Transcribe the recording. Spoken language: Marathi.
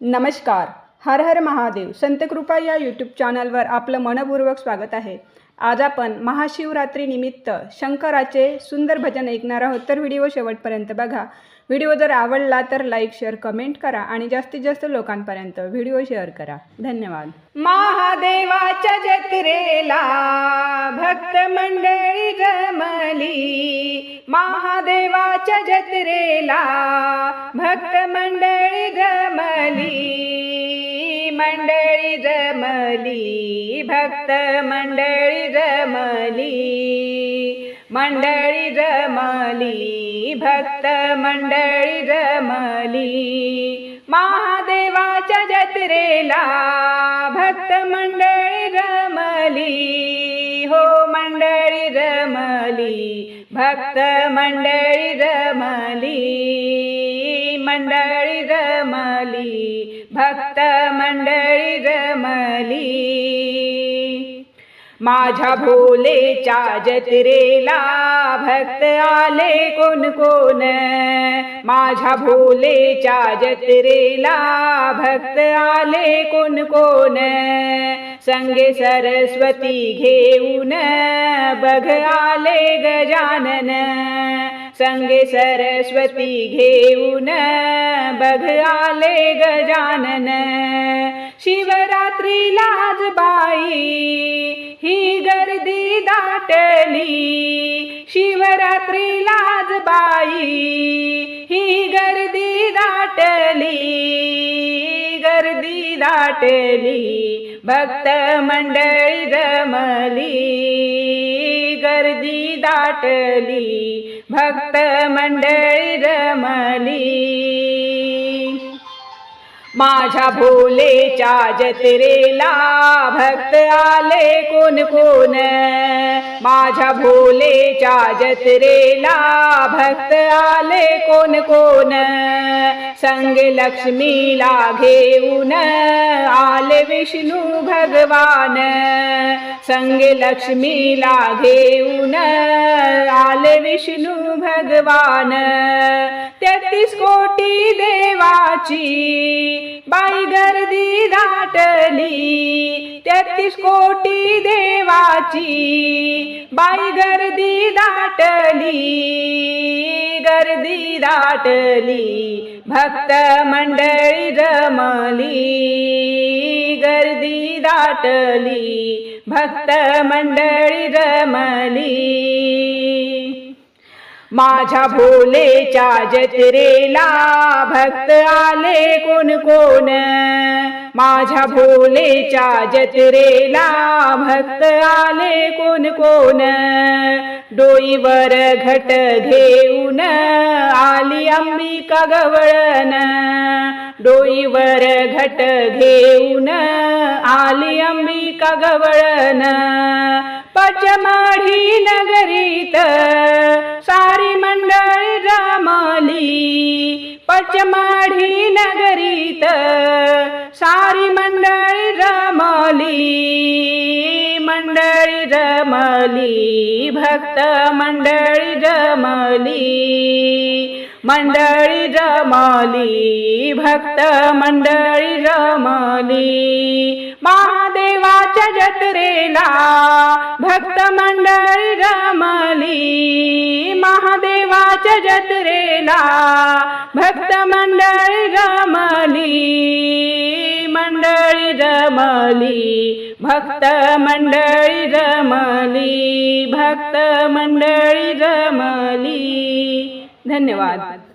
नमस्कार. हर हर महादेव. संतकृपा या यूट्यूब चॅनलवर आपलं मनपूर्वक स्वागत आहे. आज आपण महाशिवरात्री निमित्त शंकराचे सुंदर भजन ऐकणार आहोत. तर व्हिडिओ शेवटपर्यंत बघा. व्हिडिओ जर आवडला तर लाईक शेअर कमेंट करा आणि जास्तीत जास्त लोकांपर्यंत व्हिडिओ शेअर करा. धन्यवाद. महादेवाच्या जत्रेला भक्त मंडळी जमली. महादेवाच्या जत्रेला भक्त मंडळी जमली मंडळी जमली भक्त मंडळी जमली मंडळी जमली भक्त मंडळी जमली. महादेवाच्या जत्रेला भक्त मंडळी जमली हो मंडळी जमली भक्त मंडळी जमली. मंडळी जमली भक्त मंडळी जमली माझ्या भोलेच्या जत्रेला भक्त आले कोण कोण? माझ्या भोलेच्या जत्रेला भक्त आले कोण कोण? संगे सरस्वती घेऊन बघ आले गजानन. संगे सरस्वती घेऊन बघ आले गजानन शिवरात्री लाज बाई ही गर्दी दाटली. शिवरात्री लाज बाई ही गर्दी दाटली. गर्दी दाटली भक्त मंडळी रमली दाटली भक्त मंडळी रमली माझ्या भोलेच्या जत्रेला भक्त आले कोण कोण माझ्या भोलेच्या जत्रेला भक्त आले कोण कोण? संग लक्ष्मीला घेऊन आले विष्णू भगवान. संग लक्ष्मीला घेऊन आले विष्णू भगवान. तेहतीस कोटी देवाची बाई गर्दी दाटली तेहतीस कोटी देवाची बाई गर्दी दाटली गर्दी दाटली भक्त मंडळी रमली गर्दी दाटली भक्त मंडळी रमली माझ्या भोलेच्या जत्रेला भक्त आले कोण कोण? माझ्या भोलेच्या जत्रेला भक्त आले कोण कोण? डोईवर घट घेऊन आली अंबिका गवळण? डोईवर घट घेऊन आली अंबिका गवळण? पचमाढी नगरीत सारी मंडळी रमली. पचमाढी नगरीत सारी मंडळी रमली. मंडळी रमाली भक्त मंडळी रमाली. मंडळी रमली भक्त मंडळी रमली महादेवाच्या जत्रेला भक्त मंडळी रमली महादेवाच्या जत्रेला भक्त मंडळी रमली मंडळी रमली भक्त मंडळी रमली भक्त मंडळी रमली धन्यवाद.